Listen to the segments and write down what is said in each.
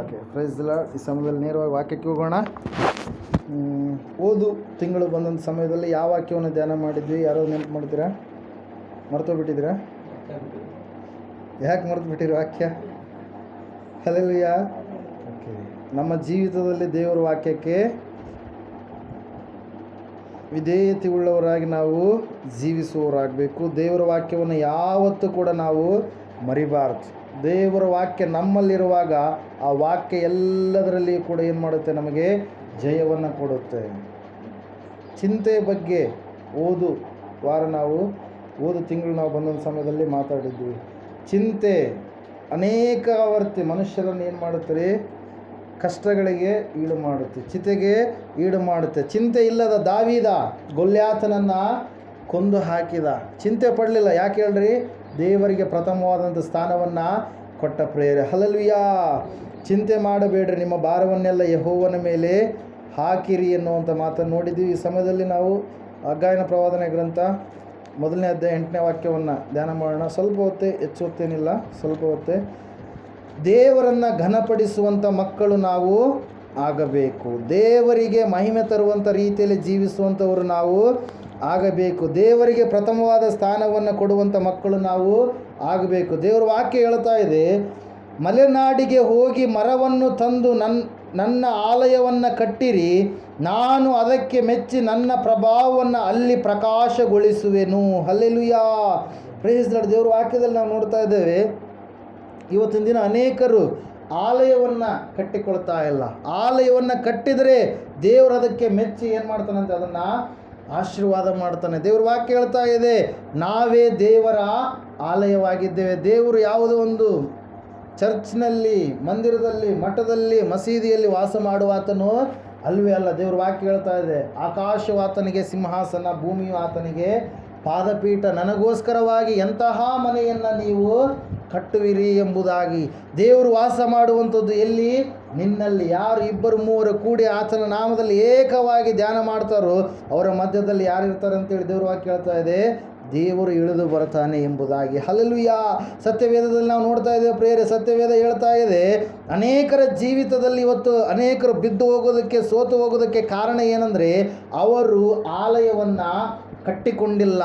Okay price lord ಈ ಸಮಯದಲ್ಲಿ ನೇರವಾಗಿ ವಾಕ್ಯಕ್ಕೆ ಹೋಗೋಣ ಓದು ತಿಂಗಳು ಬಂದಂಥ ಸಮಯದಲ್ಲಿ ಯಾವ ವಾಕ್ಯವನ್ನು ಧ್ಯಾನ ಮಾಡಿದ್ವಿ? ಯಾರೋ ನೆನಪು ಮಾಡ್ತೀರಾ? ಮರ್ತೋಗ್ಬಿಟ್ಟಿದ್ದೀರಾ ಯಾಕೆ ಮರೆತು ಬಿಟ್ಟಿರೋ ವಾಕ್ಯ? ಅಲ್ಲೆಲ್ಲೂಯ್ಯ ಓಕೆ ನಮ್ಮ ಜೀವಿತದಲ್ಲಿ ದೇವರ ವಾಕ್ಯಕ್ಕೆ ವಿಧೇಯತೆ ಉಳ್ಳವರಾಗಿ ನಾವು ಜೀವಿಸುವವರಾಗಬೇಕು. ದೇವರ ವಾಕ್ಯವನ್ನು ಯಾವತ್ತೂ ಕೂಡ ನಾವು ಮರಿಬಾರ್ದು. ದೇವರ ವಾಕ್ಯ ನಮ್ಮಲ್ಲಿರುವಾಗ ಆ ವಾಕ್ಯ ಎಲ್ಲದರಲ್ಲಿ ಕೂಡ ಏನು ಮಾಡುತ್ತೆ ನಮಗೆ? ಜಯವನ್ನು ಕೊಡುತ್ತೆ. ಚಿಂತೆ ಬಗ್ಗೆ ಓದು. ವಾರ ನಾವು ಓದು ತಿಂಗಳು ನಾವು ಬಂದೊಂದು ಸಮಯದಲ್ಲಿ ಮಾತಾಡಿದ್ವಿ. ಚಿಂತೆ ಅನೇಕ ಆವರ್ತಿ ಮನುಷ್ಯರನ್ನು ಏನು ಮಾಡುತ್ತೆ? ಕಷ್ಟಗಳಿಗೆ ಈಡು ಮಾಡುತ್ತೆ. ಚಿತೆಗೆ ಈಡು ಮಾಡುತ್ತೆ. ಚಿಂತೆ ಇಲ್ಲದ ದಾವಿದ ಗೊಲ್ಯಾತನನ್ನು ಕೊಂದು ಹಾಕಿದ. ಚಿಂತೆ ಪಡಲಿಲ್ಲ. ಯಾಕೆ ಹೇಳ್ರಿ? ದೇವರಿಗೆ ಪ್ರಥಮವಾದಂಥ ಸ್ಥಾನವನ್ನು ಕೊಟ್ಟ ಪ್ರೇರೆ. ಹಲಲ್ವಿಯಾ ಚಿಂತೆ ಮಾಡಬೇಡ್ರಿ, ನಿಮ್ಮ ಭಾರವನ್ನೆಲ್ಲ ಯಹೋವನ ಮೇಲೆ ಹಾಕಿರಿ ಎನ್ನುವಂಥ ಮಾತನ್ನು ನೋಡಿದ್ದೀವಿ. ಈ ಸಮಯದಲ್ಲಿ ನಾವು ಅಗ್ಗಾಯನ ಪ್ರವಾದನೆ ಗ್ರಂಥ ಮೊದಲನೇ ಅಧ್ಯಾಯ ಎಂಟನೇ ವಾಕ್ಯವನ್ನು ಧ್ಯಾನ ಮಾಡೋಣ. ಸ್ವಲ್ಪ ಹೊತ್ತೆ ಹೆಚ್ಚು ಹೊತ್ತೇನಿಲ್ಲ ಸ್ವಲ್ಪ ಹೊತ್ತೆ. ದೇವರನ್ನು ಘನಪಡಿಸುವಂಥ ಮಕ್ಕಳು ನಾವು ಆಗಬೇಕು. ದೇವರಿಗೆ ಮಹಿಮೆ ತರುವಂಥ ರೀತಿಯಲ್ಲಿ ಜೀವಿಸುವಂಥವರು ನಾವು ಆಗಬೇಕು. ದೇವರಿಗೆ ಪ್ರಥಮವಾದ ಸ್ಥಾನವನ್ನು ಕೊಡುವಂಥ ಮಕ್ಕಳು ನಾವು ಆಗಬೇಕು. ದೇವರ ವಾಕ್ಯ ಹೇಳ್ತಾ ಇದೆ, ಮಲೆನಾಡಿಗೆ ಹೋಗಿ ಮರವನ್ನು ತಂದು ನನ್ನ ನನ್ನ ಆಲಯವನ್ನು ಕಟ್ಟಿರಿ. ನಾನು ಅದಕ್ಕೆ ಮೆಚ್ಚಿ ನನ್ನ ಪ್ರಭಾವವನ್ನು ಅಲ್ಲಿ ಪ್ರಕಾಶಗೊಳಿಸುವೆನು. ಅಲ್ಲೆಲುಯಾ ಪ್ರೇಸ್ ದೇವರ ವಾಕ್ಯದಲ್ಲಿ ನಾವು ನೋಡ್ತಾ ಇದ್ದೇವೆ, ಇವತ್ತಿನ ದಿನ ಅನೇಕರು ಆಲಯವನ್ನು ಕಟ್ಟಿಕೊಳ್ತಾ ಇಲ್ಲ. ಆಲಯವನ್ನು ಕಟ್ಟಿದರೆ ದೇವರು ಅದಕ್ಕೆ ಮೆಚ್ಚಿ ಏನು ಮಾಡ್ತಾನಂತೆ? ಅದನ್ನು ಆಶೀರ್ವಾದ ಮಾಡ್ತಾನೆ. ದೇವ್ರ ವಾಕ್ಯ ಹೇಳ್ತಾ ಇದೆ. ನಾವೇ ದೇವರ ಆಲಯವಾಗಿದ್ದೇವೆ. ದೇವರು ಯಾವುದೋ ಒಂದು? ಚರ್ಚ್ನಲ್ಲಿ, ಮಂದಿರದಲ್ಲಿ, ಮಠದಲ್ಲಿ, ಮಸೀದಿಯಲ್ಲಿ ವಾಸ ಮಾಡುವ ಆತನು ಅಲ್ವೇ ಅಲ್ಲ. ದೇವ್ರ ವಾಕ್ಯ ಹೇಳ್ತಾ ಇದೆ. ಆಕಾಶವು ಆತನಿಗೆ, ಸಿಂಹಾಸನ, ಭೂಮಿಯು ಆತನಿಗೆ ಪಾದಪೀಠ. ನನಗೋಸ್ಕರವಾಗಿ ಎಂತಹ ಮನೆಯನ್ನು ನೀವು ಕಟ್ಟುವಿರಿ ಎಂಬುದಾಗಿ. ದೇವರು ವಾಸ ಮಾಡುವಂಥದ್ದು ಎಲ್ಲಿ? ನಿನ್ನಲ್ಲಿ ಯಾರು ಇಬ್ಬರು ಮೂವರು ಕೂಡಿ ಆತನ ನಾಮದಲ್ಲಿ ಏಕವಾಗಿ ಧ್ಯಾನ ಮಾಡ್ತಾರೋ ಅವರ ಮಧ್ಯದಲ್ಲಿ ಯಾರು ಇರ್ತಾರೆ ಅಂತೇಳಿ ದೇವರು ವಾಕ್ಯ ಹೇಳ್ತಾ ಇದೆ. ದೇವರು ಇಳಿದು ಬರ್ತಾನೆ ಎಂಬುದಾಗಿ. ಹಲಲುಯ್ಯ ಸತ್ಯವೇದದಲ್ಲಿ ನಾವು ನೋಡ್ತಾ ಇದ್ದೇವೆ ಪ್ರೇರೆ ಸತ್ಯವೇದ ಹೇಳ್ತಾ ಇದೆ, ಅನೇಕರ ಜೀವಿತದಲ್ಲಿ ಇವತ್ತು ಅನೇಕರು ಬಿದ್ದು ಹೋಗೋದಕ್ಕೆ, ಸೋತು ಹೋಗೋದಕ್ಕೆ ಕಾರಣ ಏನಂದರೆ, ಅವರು ಆಲಯವನ್ನು ಕಟ್ಟಿಕೊಂಡಿಲ್ಲ.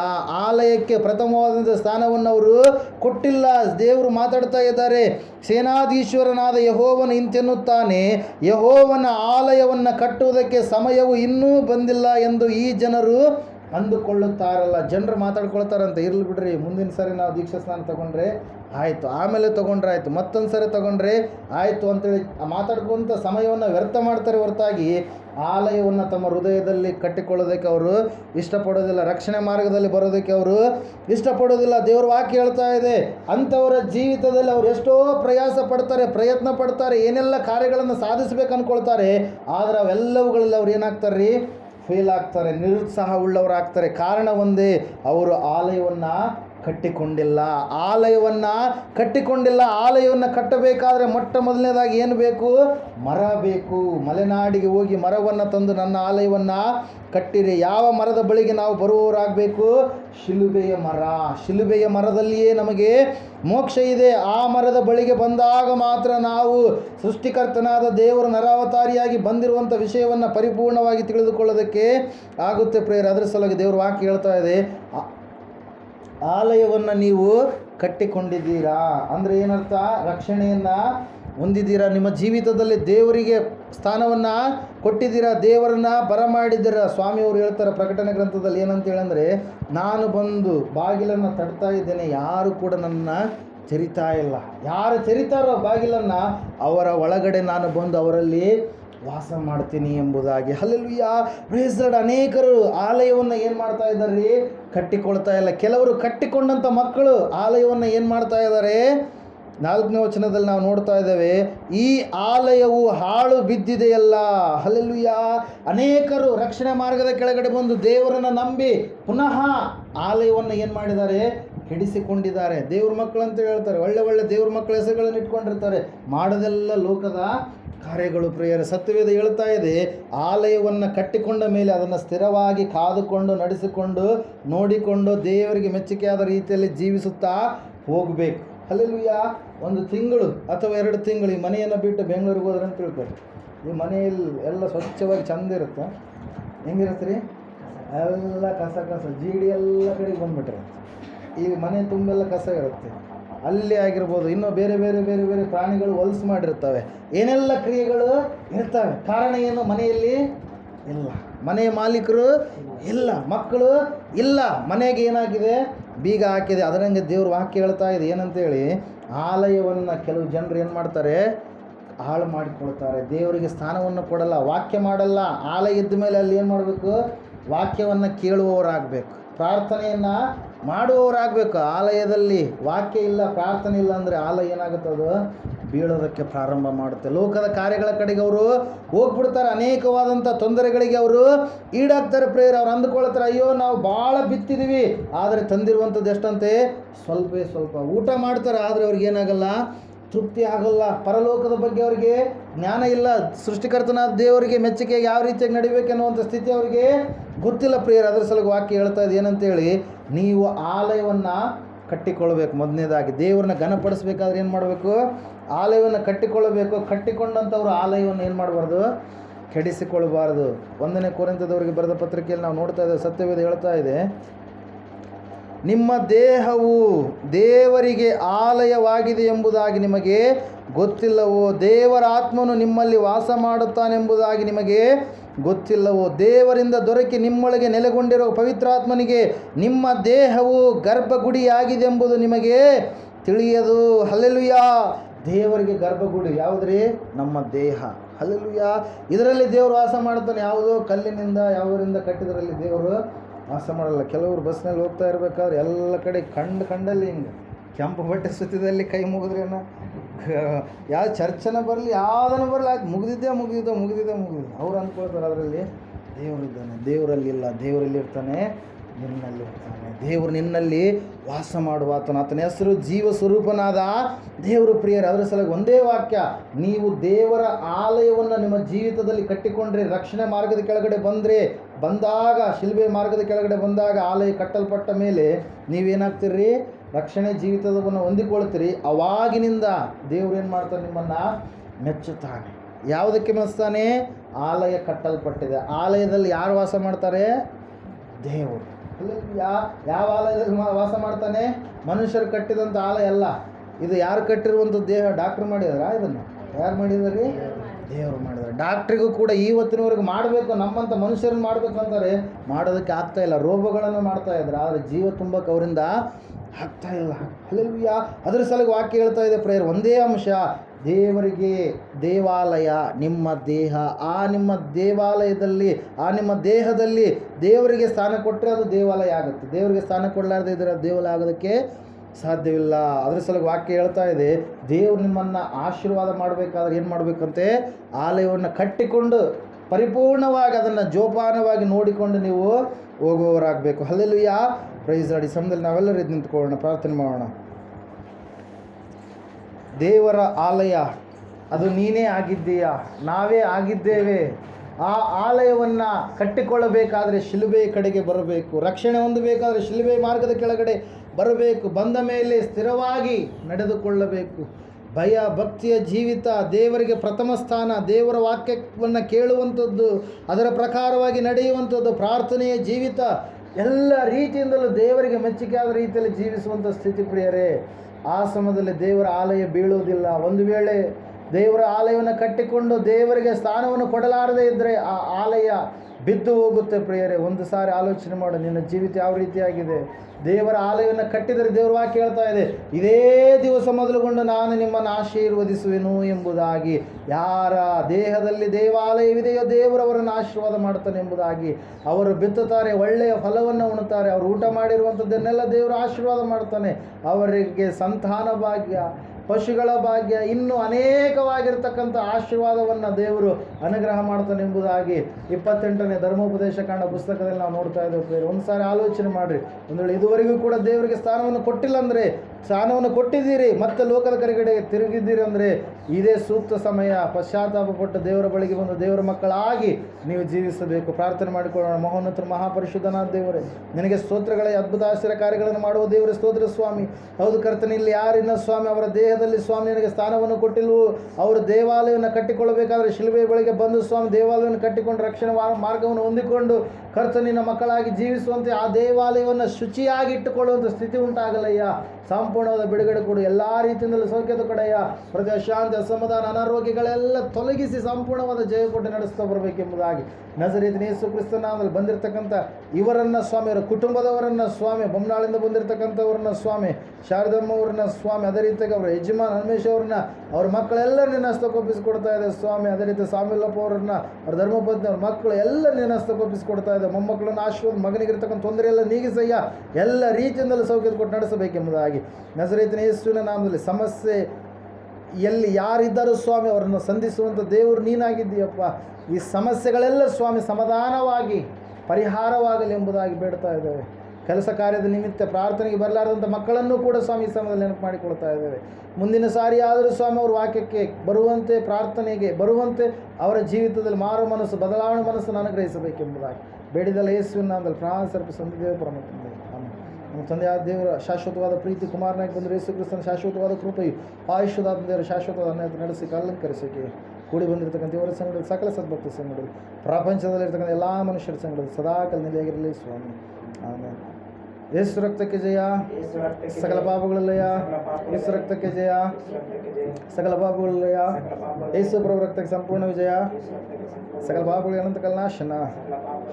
ಆಲಯಕ್ಕೆ ಪ್ರಥಮವಾದಂಥ ಸ್ಥಾನವನ್ನು ಅವರು ಕೊಟ್ಟಿಲ್ಲ. ದೇವರು ಮಾತಾಡ್ತಾ ಇದ್ದಾರೆ. ಸೇನಾಧೀಶ್ವರನಾದ ಯಹೋವನು ಇಂತೆನ್ನುತ್ತಾನೆ, ಯಹೋವನ ಆಲಯವನ್ನು ಕಟ್ಟುವುದಕ್ಕೆ ಸಮಯವು ಇನ್ನೂ ಬಂದಿಲ್ಲ ಎಂದು ಈ ಜನರು ಅಂದುಕೊಳ್ಳುತ್ತಾರಲ್ಲ, ಜನರು ಮಾತಾಡ್ಕೊಳ್ತಾರಂತೆ, ಇರ್ಲಿ ಬಿಡ್ರಿ, ಮುಂದಿನ ಸರಿ ನಾವು ದೀಕ್ಷಾ ಸ್ನಾನ ತಗೊಂಡ್ರೆ ಆಯಿತು, ಆಮೇಲೆ ತೊಗೊಂಡ್ರೆ ಆಯಿತು, ಮತ್ತೊಂದು ಸರಿ ತೊಗೊಂಡ್ರೆ ಆಯಿತು ಅಂತೇಳಿ ಮಾತಾಡ್ಕೊಂತ ಸಮಯವನ್ನು ವ್ಯರ್ಥ ಮಾಡ್ತಾರೆ ಹೊರತಾಗಿ ಆಲಯವನ್ನು ತಮ್ಮ ಹೃದಯದಲ್ಲಿ ಕಟ್ಟಿಕೊಳ್ಳೋದಕ್ಕೆ ಅವರು ಇಷ್ಟಪಡೋದಿಲ್ಲ, ರಕ್ಷಣೆ ಮಾರ್ಗದಲ್ಲಿ ಬರೋದಕ್ಕೆ ಅವರು ಇಷ್ಟಪಡೋದಿಲ್ಲ. ದೇವರು ವಾಕ್ಯ ಹೇಳ್ತಾ ಇದೆ, ಅಂಥವರ ಜೀವಿತದಲ್ಲಿ ಅವರು ಎಷ್ಟೋ ಪ್ರಯಾಸ ಪಡ್ತಾರೆ, ಪ್ರಯತ್ನ ಪಡ್ತಾರೆ, ಏನೆಲ್ಲ ಕಾರ್ಯಗಳನ್ನು ಸಾಧಿಸ್ಬೇಕು ಅಂದ್ಕೊಳ್ತಾರೆ ಆದರೆ ಅವೆಲ್ಲವುಗಳಲ್ಲಿ ಅವ್ರು ಏನಾಗ್ತಾರೆ ರೀ ಫೇಲ್ ಆಗ್ತಾರೆ ನಿರುತ್ಸಾಹ ಉಳ್ಳವರಾಗ್ತಾರೆ ಕಾರಣ ಒಂದೇ ಅವರು ಆಲಯವನ್ನು ಕಟ್ಟಿಕೊಂಡಿಲ್ಲ. ಆಲಯವನ್ನು ಕಟ್ಟಿಕೊಂಡಿಲ್ಲ. ಆಲಯವನ್ನು ಕಟ್ಟಬೇಕಾದ್ರೆ ಮೊಟ್ಟ ಮೊದಲನೇದಾಗಿ ಏನು ಬೇಕು? ಮರ ಬೇಕು. ಮಲೆನಾಡಿಗೆ ಹೋಗಿ ಮರವನ್ನು ತಂದು ನನ್ನ ಆಲಯವನ್ನು ಕಟ್ಟಿರಿ. ಯಾವ ಮರದ ಬಳಿಗೆ ನಾವು ಬರುವವರಾಗಬೇಕು? ಶಿಲುಬೆಯ ಮರ. ಶಿಲುಬೆಯ ಮರದಲ್ಲಿಯೇ ನಮಗೆ ಮೋಕ್ಷ ಇದೆ. ಆ ಮರದ ಬಳಿಗೆ ಬಂದಾಗ ಮಾತ್ರ ನಾವು ಸೃಷ್ಟಿಕರ್ತನಾದ ದೇವರ ನರಾವತಾರಿಯಾಗಿ ಬಂದಿರುವಂಥ ವಿಷಯವನ್ನು ಪರಿಪೂರ್ಣವಾಗಿ ತಿಳಿದುಕೊಳ್ಳೋದಕ್ಕೆ ಆಗುತ್ತೆ ಪ್ರೇಯರ್. ಅದರ ಸಲುವಾಗಿ ದೇವರು ವಾಕ್ಯ ಹೇಳ್ತಾ ಇದೆ. ಆಲಯವನ್ನು ನೀವು ಕಟ್ಟಿಕೊಂಡಿದ್ದೀರಾ? ಅಂದರೆ ಏನರ್ಥ? ರಕ್ಷಣೆಯನ್ನು ಹೊಂದಿದ್ದೀರಾ? ನಿಮ್ಮ ಜೀವಿತದಲ್ಲಿ ದೇವರಿಗೆ ಸ್ಥಾನವನ್ನು ಕೊಟ್ಟಿದ್ದೀರಾ? ದೇವರನ್ನ ಬರಮಾಡಿದ್ದೀರಾ? ಸ್ವಾಮಿಯವರು ಹೇಳ್ತಾರೆ ಪ್ರಕಟಣೆ ಗ್ರಂಥದಲ್ಲಿ ಏನಂತ ಹೇಳಂದರೆ ನಾನು ಬಂದು ಬಾಗಿಲನ್ನು ತಡ್ತಾ ಇದ್ದೇನೆ, ಯಾರು ಕೂಡ ನನ್ನ ತೆರಿತಾ ಇಲ್ಲ. ಯಾರು ತೆರಿತಾರೋ ಬಾಗಿಲನ್ನು ಅವರ ಒಳಗಡೆ ನಾನು ಬಂದು ಅವರಲ್ಲಿ ವಾಸ ಮಾಡ್ತೀನಿ ಎಂಬುದಾಗಿ. ಹಲ್ಲೆಲುಯ್ಯ ಪ್ರೇಸ್ಡ್ ಅನೇಕರು ಆಲಯವನ್ನು ಏನು ಮಾಡ್ತಾ ಇದ್ದಾರೆ? ಕಟ್ಟಿಕೊಳ್ತಾ ಇಲ್ಲ. ಕೆಲವರು ಕಟ್ಟಿಕೊಂಡಂಥ ಮಕ್ಕಳು ಆಲಯವನ್ನು ಏನು ಮಾಡ್ತಾ ಇದ್ದಾರೆ? ನಾಲ್ಕನೇ ವಚನದಲ್ಲಿ ನಾವು ನೋಡ್ತಾ ಇದ್ದೇವೆ, ಈ ಆಲಯವು ಹಾಳು ಬಿದ್ದಿದೆಯಲ್ಲ. ಹಲ್ಲೆಲುಯ್ಯ ಅನೇಕರು ರಕ್ಷಣೆ ಮಾರ್ಗದ ಕೆಳಗಡೆ ಬಂದು ದೇವರನ್ನು ನಂಬಿ ಪುನಃ ಆಲಯವನ್ನು ಏನು ಮಾಡಿದ್ದಾರೆ? ಕೆಡಿಸಿಕೊಂಡಿದ್ದಾರೆ. ದೇವ್ರ ಮಕ್ಕಳು ಅಂತ ಹೇಳ್ತಾರೆ. ಒಳ್ಳೆ ಒಳ್ಳೆ ದೇವ್ರ ಮಕ್ಕಳ ಹೆಸರುಗಳನ್ನು ಇಟ್ಕೊಂಡಿರ್ತಾರೆ. ಮಾಡೋದೆಲ್ಲ ಲೋಕದ ಕಾರ್ಯಗಳು ಪ್ರಿಯರ, ಸತ್ಯವೇದ ಹೇಳ್ತಾ ಇದೆ, ಆಲಯವನ್ನು ಕಟ್ಟಿಕೊಂಡ ಮೇಲೆ ಅದನ್ನು ಸ್ಥಿರವಾಗಿ ಕಾದುಕೊಂಡು, ನಡೆಸಿಕೊಂಡು, ನೋಡಿಕೊಂಡು ದೇವರಿಗೆ ಮೆಚ್ಚುಗೆಯಾದ ರೀತಿಯಲ್ಲಿ ಜೀವಿಸುತ್ತಾ ಹೋಗಬೇಕು. ಅಲ್ಲಿಯ ಒಂದು ತಿಂಗಳು ಅಥವಾ ಎರಡು ತಿಂಗಳು ಈ ಮನೆಯನ್ನು ಬಿಟ್ಟು ಬೆಂಗಳೂರಿಗೆ ಹೋದ್ರೆ ಅಂತ ತಿಳ್ಕೊಳ್ಳಿ ಈ ಮನೆಯಲ್ಲಿ ಎಲ್ಲ ಸ್ವಚ್ಛವಾಗಿ ಚಂದ ಇರುತ್ತೆ? ಹೆಂಗಿರುತ್ತೆ ರೀ? ಎಲ್ಲ ಕಸ ಕಸ, ಜೀಡಿ ಎಲ್ಲ ಕಡೆಗೆ ಬಂದುಬಿಟ್ರೆ ಈಗ ಮನೆ ತುಂಬೆಲ್ಲ ಕಸ ಇರುತ್ತೆ. ಅಲ್ಲಿ ಆಗಿರ್ಬೋದು. ಇನ್ನೂ ಬೇರೆ ಬೇರೆ ಬೇರೆ ಬೇರೆ ಪ್ರಾಣಿಗಳು ಹೊಲಸು ಮಾಡಿರ್ತವೆ. ಏನೆಲ್ಲ ಕ್ರಿಯೆಗಳು ಇರ್ತವೆ? ಕಾರಣ ಏನು? ಮನೆಯಲ್ಲಿ ಇಲ್ಲ. ಮನೆಯ ಮಾಲೀಕರು ಇಲ್ಲ. ಮಕ್ಕಳು ಇಲ್ಲ. ಮನೆಗೆ ಏನಾಗಿದೆ? ಬೀಗ ಹಾಕಿದೆ. ಅದರಂಗೆ ದೇವ್ರ ವಾಕ್ಯ ಹೇಳ್ತಾ ಇದೆ. ಏನಂತೇಳಿ, ಆಲಯವನ್ನು ಕೆಲವು ಜನರು ಏನು ಮಾಡ್ತಾರೆ? ಹಾಳು ಮಾಡಿಕೊಳ್ತಾರೆ. ದೇವರಿಗೆ ಸ್ಥಾನವನ್ನು ಕೊಡಲ್ಲ. ವಾಕ್ಯ ಮಾಡಲ್ಲ. ಆಲಯ ಇದ್ದ ಮೇಲೆ ಅಲ್ಲಿ ಏನು ಮಾಡಬೇಕು? ವಾಕ್ಯವನ್ನು ಕೇಳುವವರಾಗಬೇಕು. ಪ್ರಾರ್ಥನೆಯನ್ನು ಮಾಡುವವರಾಗಬೇಕು ಆಲಯದಲ್ಲಿ ವಾಕ್ಯ ಇಲ್ಲ, ಪ್ರಾರ್ಥನೆ ಇಲ್ಲ ಅಂದರೆ ಆಲಯ ಅದು? ಬೀಳೋದಕ್ಕೆ ಪ್ರಾರಂಭ ಮಾಡುತ್ತೆ. ಲೋಕದ ಕಾರ್ಯಗಳ ಕಡೆಗೆ ಅವರು ಹೋಗ್ಬಿಡ್ತಾರೆ. ಅನೇಕವಾದಂಥ ತೊಂದರೆಗಳಿಗೆ ಅವರು ಈಡಾಗ್ತಾರೆ ಪ್ರೇಯರ್. ಅವ್ರು ಅಂದ್ಕೊಳ್ತಾರೆ, ಅಯ್ಯೋ, ನಾವು ಭಾಳ ಬಿತ್ತಿದ್ದೀವಿ ಆದರೆ ತಂದಿರುವಂಥದ್ದು ಎಷ್ಟಂತೆ? ಸ್ವಲ್ಪೇ ಸ್ವಲ್ಪ ಊಟ ಮಾಡ್ತಾರೆ. ಆದರೆ ಅವ್ರಿಗೆ ಏನಾಗಲ್ಲ? ತೃಪ್ತಿ ಆಗಲ್ಲ. ಪರಲೋಕದ ಬಗ್ಗೆ ಅವರಿಗೆ ಜ್ಞಾನ ಇಲ್ಲ. ಸೃಷ್ಟಿಕರ್ತನಾದ ದೇವರಿಗೆ ಮೆಚ್ಚುಗೆ ಯಾವ ರೀತಿಯಾಗಿ ನಡಿಬೇಕೆನ್ನುವಂಥ ಸ್ಥಿತಿ ಅವರಿಗೆ ಗೊತ್ತಿಲ್ಲ ಪ್ರಿಯರು. ಅದರ ಸಲುವಾಗಿ ವಾಕ್ಯ ಹೇಳ್ತಾ ಇದೆ ಏನಂತೇಳಿ, ನೀವು ಆಲಯವನ್ನು ಕಟ್ಟಿಕೊಳ್ಬೇಕು ಮೊದಲನೇದಾಗಿ ದೇವ್ರನ್ನ ಘನಪಡಿಸ್ಬೇಕಾದ್ರೆ ಏನು ಮಾಡಬೇಕು? ಆಲಯವನ್ನು ಕಟ್ಟಿಕೊಳ್ಳಬೇಕು. ಕಟ್ಟಿಕೊಂಡಂಥವ್ರು ಆಲಯವನ್ನು ಏನು ಮಾಡಬಾರ್ದು? ಕೆಡಿಸಿಕೊಳ್ಳಬಾರ್ದು. ಒಂದನೇ ಕೋರಿಂತದವರಿಗೆ ಬರೆದ ಪತ್ರಿಕೆಯಲ್ಲಿ ನಾವು ನೋಡ್ತಾ ಇದ್ದೇವೆ, ಸತ್ಯವೇದ ಹೇಳ್ತಾ ಇದೆ ನಿಮ್ಮ ದೇಹವು ದೇವರಿಗೆ ಆಲಯವಾಗಿದೆ ಎಂಬುದಾಗಿ ನಿಮಗೆ ಗೊತ್ತಿಲ್ಲವೋ? ದೇವರ ಆತ್ಮನು ನಿಮ್ಮಲ್ಲಿ ವಾಸ ಮಾಡುತ್ತಾನೆಂಬುದಾಗಿ ನಿಮಗೆ ಗೊತ್ತಿಲ್ಲವೋ? ದೇವರಿಂದ ದೊರಕಿ ನಿಮ್ಮೊಳಗೆ ನೆಲೆಗೊಂಡಿರುವ ಪವಿತ್ರಾತ್ಮನಿಗೆ ನಿಮ್ಮ ದೇಹವು ಗರ್ಭಗುಡಿಯಾಗಿದೆ ಎಂಬುದು ನಿಮಗೆ ತಿಳಿಯದು. ಹಲಲುಯ ದೇವರಿಗೆ ಗರ್ಭಗುಡಿ ಯಾವುದ್ರಿ? ನಮ್ಮ ದೇಹ. ಹಲಲುಯ ಇದರಲ್ಲಿ ದೇವರು ವಾಸ ಮಾಡುತ್ತಾನೆ. ಯಾವುದೋ ಕಲ್ಲಿನಿಂದ, ಯಾವುದರಿಂದ ಕಟ್ಟಿದರಲ್ಲಿ ದೇವರು ವಾಸ ಮಾಡಲ್ಲ. ಕೆಲವರು ಬಸ್ನಲ್ಲಿ ಹೋಗ್ತಾ ಇರಬೇಕಾದ್ರೆ ಎಲ್ಲ ಕಡೆ ಕಂಡು ಕಂಡಲ್ಲಿ ಹಿಂಗೆ ಕೆಂಪು ಬಟ್ಟೆ ಸುತ್ತಿದಲ್ಲಿ ಕೈ ಮುಗಿದ್ರೇನ? ಯಾವ ಚರ್ಚನ ಬರಲಿ, ಯಾವುದನ್ನು ಬರಲಿ, ಆಯ್ತು ಮುಗಿದಿದ್ದೇ ಮುಗಿದಿದ್ದೆ ಮುಗಿದಿದ್ದೆ ಮುಗಿದಿದ್ದೆ. ಅವ್ರು ಅಂದ್ಕೊಳ್ತಾರೆ ಅದರಲ್ಲಿ, ದೇವರಿದ್ದಾನೆ ದೇವರಲ್ಲಿ ಇಲ್ಲ ದೇವರಲ್ಲಿ ಇರ್ತಾನೆ ನಿನ್ನಲ್ಲಿ ಇರ್ತಾನೆ ದೇವರು ನಿನ್ನಲ್ಲಿ ವಾಸ ಮಾಡುವ ಆತನ. ಆತನ ಹೆಸರು ಜೀವ ಸ್ವರೂಪನಾದ ದೇವರು ಪ್ರಿಯರು, ಅದರ ಸಲ ಒಂದೇ ವಾಕ್ಯ, ನೀವು ದೇವರ ಆಲಯವನ್ನು ನಿಮ್ಮ ಜೀವಿತದಲ್ಲಿ ಕಟ್ಟಿಕೊಂಡ್ರೆ ರಕ್ಷಣೆ ಮಾರ್ಗದ ಕೆಳಗಡೆ ಬಂದರೆ, ಬಂದಾಗ ಶಿಲ್ಬೆ ಮಾರ್ಗದ ಕೆಳಗಡೆ ಬಂದಾಗ ಆಲಯ ಕಟ್ಟಲ್ಪಟ್ಟ ಮೇಲೆ ನೀವೇನಾಗ್ತೀರಿ? ರಕ್ಷಣೆ ಜೀವಿತವನ್ನು ಹೊಂದಿಕೊಳ್ತೀರಿ. ಅವಾಗಿನಿಂದ ದೇವರು ಏನು ಮಾಡ್ತಾನೆ ನಿಮ್ಮನ್ನು? ಮೆಚ್ಚುತ್ತಾನೆ. ಯಾವುದಕ್ಕೆ ಮೆಚ್ತಾನೆ ಆಲಯ ಕಟ್ಟಲ್ಪಟ್ಟಿದೆ. ಆಲಯದಲ್ಲಿ ಯಾರು ವಾಸ ಮಾಡ್ತಾರೆ? ದೇವರು. ಯಾವ ಆಲಯದಲ್ಲಿ ವಾಸ ಮಾಡ್ತಾನೆ? ಮನುಷ್ಯರು ಕಟ್ಟಿದಂಥ ಆಲಯ ಅಲ್ಲ. ಇದು ಯಾರು ಕಟ್ಟಿರುವಂಥ ದೇಹ ಡಾಕ್ಟ್ರು ಮಾಡಿದಾರಾ ಇದನ್ನು? ಯಾರು ಮಾಡಿದಾರೆ ದೇವರು ಮಾಡಿದಾರೆ ಡಾಕ್ಟ್ರಿಗೂ ಕೂಡ ಇವತ್ತಿನವರೆಗೂ ಮಾಡಬೇಕು ನಮ್ಮಂಥ ಮನುಷ್ಯರನ್ನು ಮಾಡಬೇಕು ಅಂತಾರೆ. ಮಾಡೋದಕ್ಕೆ ಆಗ್ತಾ ಇಲ್ಲ. ರೋಗಗಳನ್ನು ಮಾಡ್ತಾ ಇದ್ದಾರೆ. ಆದರೆ ಜೀವ ತುಂಬಕ್ಕೆ ಅವರಿಂದ ಆಗ್ತಾ ಇಲ್ಲ. ಅಲ್ಲಿ ಅದರ ಸಲುವಾಗಿ ವಾಕ್ಯ ಹೇಳ್ತಾ ಇದೆ ಪ್ರೇಯರ್. ಒಂದೇ ಅಂಶ. ದೇವರಿಗೆ ದೇವಾಲಯ, ನಿಮ್ಮ ದೇಹ. ಆ ನಿಮ್ಮ ದೇವಾಲಯದಲ್ಲಿ, ಆ ನಿಮ್ಮ ದೇಹದಲ್ಲಿ ದೇವರಿಗೆ ಸ್ಥಾನ ಕೊಟ್ಟರೆ ಅದು ದೇವಾಲಯ ಆಗುತ್ತೆ. ದೇವರಿಗೆ ಸ್ಥಾನ ಕೊಡಲಾರದೆ ಇದ್ರೆ ದೇವಾಲಯ ಆಗೋದಕ್ಕೆ ಸಾಧ್ಯವಿಲ್ಲ. ಅದರ ಸಲುವಾಗಿ ವಾಕ್ಯ ಹೇಳ್ತಾ ಇದೆ, ದೇವರು ನಿಮ್ಮನ್ನು ಆಶೀರ್ವಾದ ಮಾಡಬೇಕಾದ್ರೆ ಏನು ಮಾಡಬೇಕಂತೆ? ಆಲಯವನ್ನು ಕಟ್ಟಿಕೊಂಡು ಪರಿಪೂರ್ಣವಾಗಿ ಅದನ್ನು ಜೋಪಾನವಾಗಿ ನೋಡಿಕೊಂಡು ನೀವು ಹೋಗುವವರಾಗಬೇಕು. ಅಲ್ಲೆಲ್ಲೂ ಯಾ ಪ್ರೈಸ್ ಅಡಿ ಸಮಯದಲ್ಲಿ ನಾವೆಲ್ಲರೂ ಇದು ನಿಂತ್ಕೊಳ್ಳೋಣ, ಪ್ರಾರ್ಥನೆ ಮಾಡೋಣ. ದೇವರ ಆಲಯ. ಅದು ನೀನೇ ಆಗಿದ್ದೀಯಾ? ನಾವೇ ಆಗಿದ್ದೇವೆ. ಆ ಆಲಯವನ್ನು ಕಟ್ಟಿಕೊಳ್ಳಬೇಕಾದರೆ ಶಿಲುಬೆ ಕಡೆಗೆ ಬರಬೇಕು. ರಕ್ಷಣೆ ಹೊಂದಬೇಕಾದರೆ ಶಿಲುಬೆ ಮಾರ್ಗದ ಕೆಳಗಡೆ ಬರಬೇಕು. ಬಂದ ಮೇಲೆ ಸ್ಥಿರವಾಗಿ ನಡೆದುಕೊಳ್ಳಬೇಕು. ಭಯ, ಭಕ್ತಿಯ ಜೀವಿತ, ದೇವರಿಗೆ ಪ್ರಥಮ ಸ್ಥಾನ, ದೇವರ ವಾಕ್ಯವನ್ನು ಕೇಳುವಂಥದ್ದು, ಅದರ ಪ್ರಕಾರವಾಗಿ ನಡೆಯುವಂಥದ್ದು, ಪ್ರಾರ್ಥನೆಯ ಜೀವಿತ, ಎಲ್ಲ ರೀತಿಯಿಂದಲೂ ದೇವರಿಗೆ ಮೆಚ್ಚುಗೆಯಾದ ರೀತಿಯಲ್ಲಿ ಜೀವಿಸುವಂಥ ಸ್ಥಿತಿ ಪ್ರಿಯರೇ. ಆ ಸಮಯದಲ್ಲಿ ದೇವರ ಆಲಯ ಬೀಳುವುದಿಲ್ಲ. ಒಂದು ವೇಳೆ ದೇವರ ಆಲಯವನ್ನು ಕಟ್ಟಿಕೊಂಡು ದೇವರಿಗೆ ಸ್ಥಾನವನ್ನು ಕೊಡಲಾರದೇ ಇದ್ದರೆ ಆ ಆಲಯ ಬಿದ್ದು ಹೋಗುತ್ತೆ ಪ್ರಿಯರೇ, ಒಂದು ಸಾರಿ ಆಲೋಚನೆ ಮಾಡು, ನಿನ್ನ ಜೀವಿತ ಯಾವ ರೀತಿಯಾಗಿದೆ? ದೇವರ ಆಲಯವನ್ನು ಕಟ್ಟಿದರೆ ದೇವರು ವಾಕ್ಯ ಹೇಳ್ತಾ ಇದೆ, ಇದೇ ದಿವಸ ಮೊದಲುಗೊಂಡು ನಾನು ನಿಮ್ಮನ್ನು ಆಶೀರ್ವದಿಸುವೆನು ಎಂಬುದಾಗಿ. ಯಾರ ದೇಹದಲ್ಲಿ ದೇವಾಲಯವಿದೆಯೋ ದೇವರವರನ್ನು ಆಶೀರ್ವಾದ ಮಾಡ್ತಾನೆ ಎಂಬುದಾಗಿ. ಅವರು ಬಿತ್ತುತ್ತಾರೆ, ಒಳ್ಳೆಯ ಫಲವನ್ನು ಉಣ್ತಾರೆ ಅವರು ಊಟ ಮಾಡಿರುವಂಥದ್ದನ್ನೆಲ್ಲ ದೇವರು ಆಶೀರ್ವಾದ ಮಾಡ್ತಾನೆ ಅವರಿಗೆ ಸಂತಾನ ಭಾಗ್ಯ ಪಶುಗಳ ಭಾಗ್ಯ ಇನ್ನೂ ಅನೇಕವಾಗಿರ್ತಕ್ಕಂಥ ಆಶೀರ್ವಾದವನ್ನು ದೇವರು ಅನುಗ್ರಹ ಮಾಡ್ತಾನೆ ಎಂಬುದಾಗಿ ಇಪ್ಪತ್ತೆಂಟನೇ ಧರ್ಮೋಪದೇಶ ಕಾಂಡ ಪುಸ್ತಕದಲ್ಲಿ ನಾವು ನೋಡ್ತಾ ಇದ್ದೇವೆ. ಒಂದು ಸಾರಿ ಆಲೋಚನೆ ಮಾಡಿರಿ ಒಂದು ಇದುವರೆಗೂ ಕೂಡ ದೇವರಿಗೆ ಸ್ಥಾನವನ್ನು ಕೊಟ್ಟಿಲ್ಲ ಅಂದರೆ ಸ್ಥಾನವನ್ನು ಕೊಟ್ಟಿದ್ದೀರಿ, ಮತ್ತೆ ಲೋಕದ ಕಡೆಗಡೆ ತಿರುಗಿದ್ದೀರಿ ಅಂದರೆ ಇದೇ ಸೂಕ್ತ ಸಮಯ. ಪಶ್ಚಾತ್ತಾಪ ಕೊಟ್ಟ ದೇವರ ಬಳಿಗೆ ಬಂದು ದೇವರ ಮಕ್ಕಳಾಗಿ ನೀವು ಜೀವಿಸಬೇಕು. ಪ್ರಾರ್ಥನೆ ಮಾಡಿಕೊಳ್ಳೋಣ. ಮಹೋನ್ನತರ ಮಹಾಪರಿಶುದ್ಧನಾದ ದೇವರೇ, ನಿನಗೆ ಸ್ತೋತ್ರಗಳ, ಅದ್ಭುತ ಆಶ್ಚರ್ಯ ಕಾರ್ಯಗಳನ್ನು ಮಾಡುವ ದೇವರ, ಸ್ತೋತ್ರ ಸ್ವಾಮಿ. ಹೌದು ಕರ್ತನಿಲ್ಲಿ ಯಾರಿನ್ನ ಸ್ವಾಮಿ? ಅವರ ದೇಹದಲ್ಲಿ ಸ್ವಾಮಿ ನಿನಗೆ ಸ್ಥಾನವನ್ನು ಕೊಟ್ಟಿಲ್ವು? ಅವರು ದೇವಾಲಯವನ್ನು ಕಟ್ಟಿಕೊಳ್ಳಬೇಕಾದ್ರೆ ಶಿಲುಬೆ ಬಳಿಗೆ ಬಂದು ಸ್ವಾಮಿ ದೇವಾಲಯವನ್ನು ಕಟ್ಟಿಕೊಂಡು ರಕ್ಷಣೆ ಮಾರ್ಗವನ್ನು ಹೊಂದಿಕೊಂಡು ಕರ್ತನಿನ ಮಕ್ಕಳಾಗಿ ಜೀವಿಸುವಂತೆ ಆ ದೇವಾಲಯವನ್ನು ಶುಚಿಯಾಗಿ ಇಟ್ಟುಕೊಳ್ಳುವಂಥ ಸ್ಥಿತಿ ಉಂಟಾಗಲಯ್ಯ. ಸಂಪೂರ್ಣವಾದ ಬಿಡುಗಡೆ ಕೊಡು. ಎಲ್ಲ ರೀತಿಯಿಂದಲೂ ಸೌಖ್ಯದ ಕಡೆಯ ಪ್ರತಿ ಅಶಾಂತಿ ಅಸಮಾಧಾನ, ಅನಾರೋಗ್ಯಗಳೆಲ್ಲ ತೊಲಗಿಸಿ ಸಂಪೂರ್ಣವಾದ ಜಯ ಕೊಟ್ಟು ನಡೆಸ್ತಾ ಬರಬೇಕೆಂಬುದಾಗಿ ನಜರೀತಿನ ನೇಸು ಕ್ರಿಸ್ತನಾಮದಲ್ಲಿ ಬಂದಿರತಕ್ಕಂಥ ಇವರನ್ನ ಸ್ವಾಮಿ, ಅವರ ಕುಟುಂಬದವರನ್ನ ಸ್ವಾಮಿ ಬೊಮ್ಮನಾಳಿಂದ ಬಂದಿರತಕ್ಕಂಥವ್ರನ್ನ ಸ್ವಾಮಿ, ಶಾರದಮ್ಮ ಅವ್ರನ್ನ ಸ್ವಾಮಿ, ಅದೇ ರೀತಿಯಾಗಿ ಅವರ ಯಜಮಾನ್ ಹನುಮೇಶ್ ಅವ್ರನ್ನ, ಅವ್ರ ಮಕ್ಕಳೆಲ್ಲ ನಿನ್ನ ಹಸ್ತಕ್ಕೊಪ್ಪಿಸಿಕೊಡ್ತಾ ಇದೆ ಸ್ವಾಮಿ, ಅದೇ ರೀತಿ ಸ್ವಾಮಿಲ್ಲಪ್ಪ ಅವ್ರನ್ನ, ಅವ್ರ ಧರ್ಮಪತ್ನಿ, ಅವ್ರ ಮಕ್ಕಳು ಎಲ್ಲ ನಿನ್ನ ಹಸ್ತಕ್ಕೊಪ್ಪಿಸಿಕೊಡ್ತಾ ಇದೆ. ಮೊಮ್ಮಕ್ಕಳನ್ನ ಆಶ್ರಮ ಮಗನಿಗಿರ್ತಕ್ಕಂಥ ತೊಂದರೆ ಎಲ್ಲ ನೀಗಿಸಯ್ಯ ಎಲ್ಲ ರೀತಿಯಿಂದಲೂ ಸೌಖ್ಯದ ಕೊಟ್ಟು ನಡೆಸಬೇಕೆಂಬುದಾಗಿ ನಜರೇತಿನ ಯೇಸುವಿನ ನಾಮದಲ್ಲಿ ಸಮಸ್ಯೆ ಎಲ್ಲಿ ಯಾರಿದ್ದರೂ ಸ್ವಾಮಿ ಅವರನ್ನು ಸಂಧಿಸುವಂಥ ದೇವರು ನೀನಾಗಿದ್ದೀಯಪ್ಪ. ಈ ಸಮಸ್ಯೆಗಳೆಲ್ಲ ಸ್ವಾಮಿ ಸಮಾಧಾನವಾಗಿ, ಪರಿಹಾರವಾಗಲಿ ಎಂಬುದಾಗಿ ಬೇಡ್ತಾ ಇದ್ದೇವೆ. ಕೆಲಸ ಕಾರ್ಯದ ನಿಮಿತ್ತ ಪ್ರಾರ್ಥನೆಗೆ ಬರಲಾರದಂಥ ಮಕ್ಕಳನ್ನು ಕೂಡ ಸ್ವಾಮಿ ಸಮಯದಲ್ಲಿ ನೆನಪು ಮಾಡಿಕೊಳ್ತಾ ಇದ್ದೇವೆ. ಮುಂದಿನ ಸಾರಿ ಆದರೂ ಸ್ವಾಮಿ ಅವರು ವಾಕ್ಯಕ್ಕೆ ಬರುವಂತೆ, ಪ್ರಾರ್ಥನೆಗೆ ಬರುವಂತೆ ಅವರ ಜೀವಿತದಲ್ಲಿ ಮಾರು ಮನಸ್ಸು, ಬದಲಾವಣೆ ಮನಸ್ಸನ್ನು ಅನುಗ್ರಹಿಸಬೇಕೆಂಬುದಾಗಿ ಬೇಡಿದಲ್ಲ ಯೇಸುವಿನ ನಾಮದಲ್ಲಿ ಪ್ರಾಣ ಸರ್ಪ ತಂದೆದೇವ ಪರಮ ತಂದೆ ಆಮೇಲೆ ನಮ್ಮ ತಂದೆಯಾದ ದೇವರ ಶಾಶ್ವತವಾದ ಪ್ರೀತಿ ಕುಮಾರನಾಗಿ ಬಂದರೆ ಯೇಸು ಕ್ರಿಸ್ತನ ಶಾಶ್ವತವಾದ ಕೃಪೆಯು ಆಯುಷ್ಯದಾದ ದೇವರ ಶಾಶ್ವತವಾದ ಅನ್ಯಾಯ ನಡೆಸಿ ಅಲಂಕರಿಸೋಕೆ ಕೂಡಿ ಬಂದಿರತಕ್ಕಂಥ ದೇವರ ಸಂಘಗಳು ಸಕಲ ಸದ್ಭಕ್ತ ಸಂಘಗಳು ಪ್ರಪಂಚದಲ್ಲಿರ್ತಕ್ಕಂಥ ಎಲ್ಲ ಮನುಷ್ಯರ ಸಂಘಗಳು ಸದಾಕಾಲ ನೆಲೆಯಾಗಿರಲಿ ಸ್ವಾಮಿ. ಯೇಸು ರಕ್ತಕ್ಕೆ ಜಯ. ಸಕಲ ಲಯ ಯೇಸು ರಕ್ತಕ್ಕೆ ಜಯ. ಸಕಲ ಪಾಪಗಳಲ್ಲಯ ಯೇಸು ಪ್ರಭು ರಕ್ತಕ್ಕೆ ಸಂಪೂರ್ಣ ವಿಜಯ. ಸಕಲ ಪಾಪಗಳು ಅನಂತ ಕಲ್ನಾಶನ.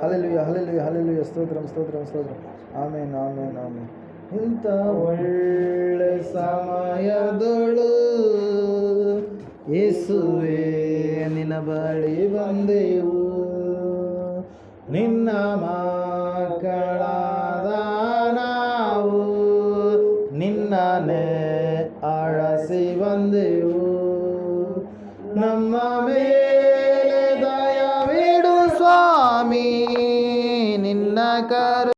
ಹಲೆಲುಯ ಹಲೆಲುಯ ಹಲೆಲುಯ ಸ್ತೋತ್ರಂ ಸ್ತೋತ್ರಂ ಸ್ತೋತ್ರ. ಆಮೇನ್ ಆಮೇನ್ ಆಮೇನ್. ಇಂಥ ಒಳ್ಳೆ ಸಮಯದಳು ಯೇಸುವೆ ನಿನ್ನ ಬಳಿ ಬಂದೆವು. ನಿನ್ನ ಮಕ್ಕಳಾದ ನಿನ್ನನೆ ಅಳಸಿ ಬಂದೆವು. ನಮ್ಮ ಮೇಲೆ ದಯವಿಡು ಸ್ವಾಮಿ ನಿನ್ನ ಕರು